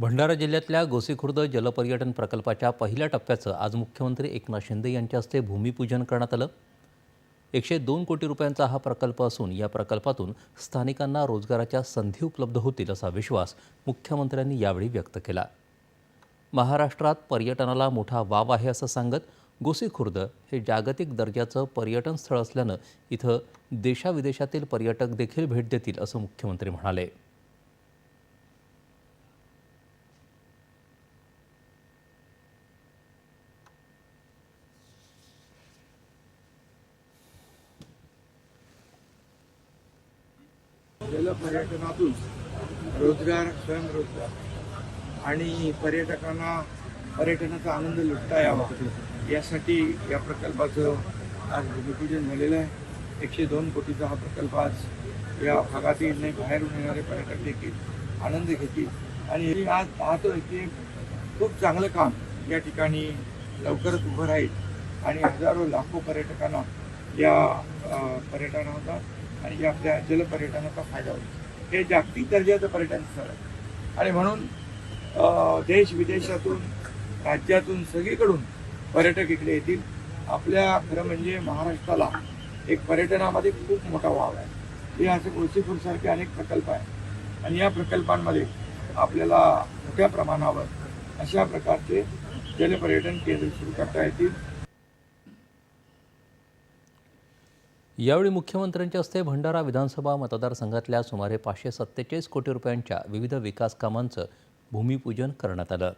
भंडारा जिल्ह्यातल्या गोसीखुर्द जलपर्यटन प्रकल्पाच्या पहिल्या टप्प्याचं आज मुख्यमंत्री एकनाथ शिंदे यांच्या हस्ते भूमिपूजन करण्यात आलं. एकशे दोन कोटी रुपयांचा हा प्रकल्प असून या प्रकल्पातून स्थानिकांना रोजगाराच्या संधी उपलब्ध होतील असा विश्वास मुख्यमंत्र्यांनी यावेळी व्यक्त केला. महाराष्ट्रात पर्यटनाला मोठा वाव आहे असं सांगत गोसीखुर्द हे जागतिक दर्जाचं पर्यटन स्थळ असल्यानं इथं देशाविदेशातील पर्यटक देखील भेट देतील असं मुख्यमंत्री म्हणाले. जलपर्यटनातून रोजगार स्वयंरोजगार आणि पर्यटकांना पर्यटनाचा आनंद लुटता यावा. यासाठी या प्रकल्पाचं आज भूमिपूजन झालेलं आहे. एकशे दोन कोटीचा हा प्रकल्प आज या भागातील नाही बाहेरून येणारे पर्यटक देखील आनंद घेतील. आणि हे आज पाहतोय की खूप चांगलं काम या ठिकाणी लवकरच उभं राहील. आणि हजारो लाखो पर्यटकांना या पर्यटनाचा आणि जे आपल्या जलपर्यटनाचा फायदा होईल. हे जागतिक दर्जाचं पर्यटन स्थळ आहे. आणि म्हणून देश विदेशातून राज्यातून सगळीकडून पर्यटक इकडे येतील. आपल्या खरं म्हणजे महाराष्ट्राला एक पर्यटनामध्ये खूप मोठा वाव आहे. हे असे गोसीपूरसारखे अनेक प्रकल्प आहेत. आणि या प्रकल्पांमध्ये आपल्याला मोठ्या प्रमाणावर अशा प्रकारचे जलपर्यटन केंद्र सुरू करता येतील. यावेळी मुख्यमंत्र्यांच्या हस्ते भंडारा विधानसभा मतदारसंघातल्या सुमारे पाचशे सत्तेचाळीस कोटी रुपयांच्या विविध विकास कामांचं भूमिपूजन करण्यात आलं.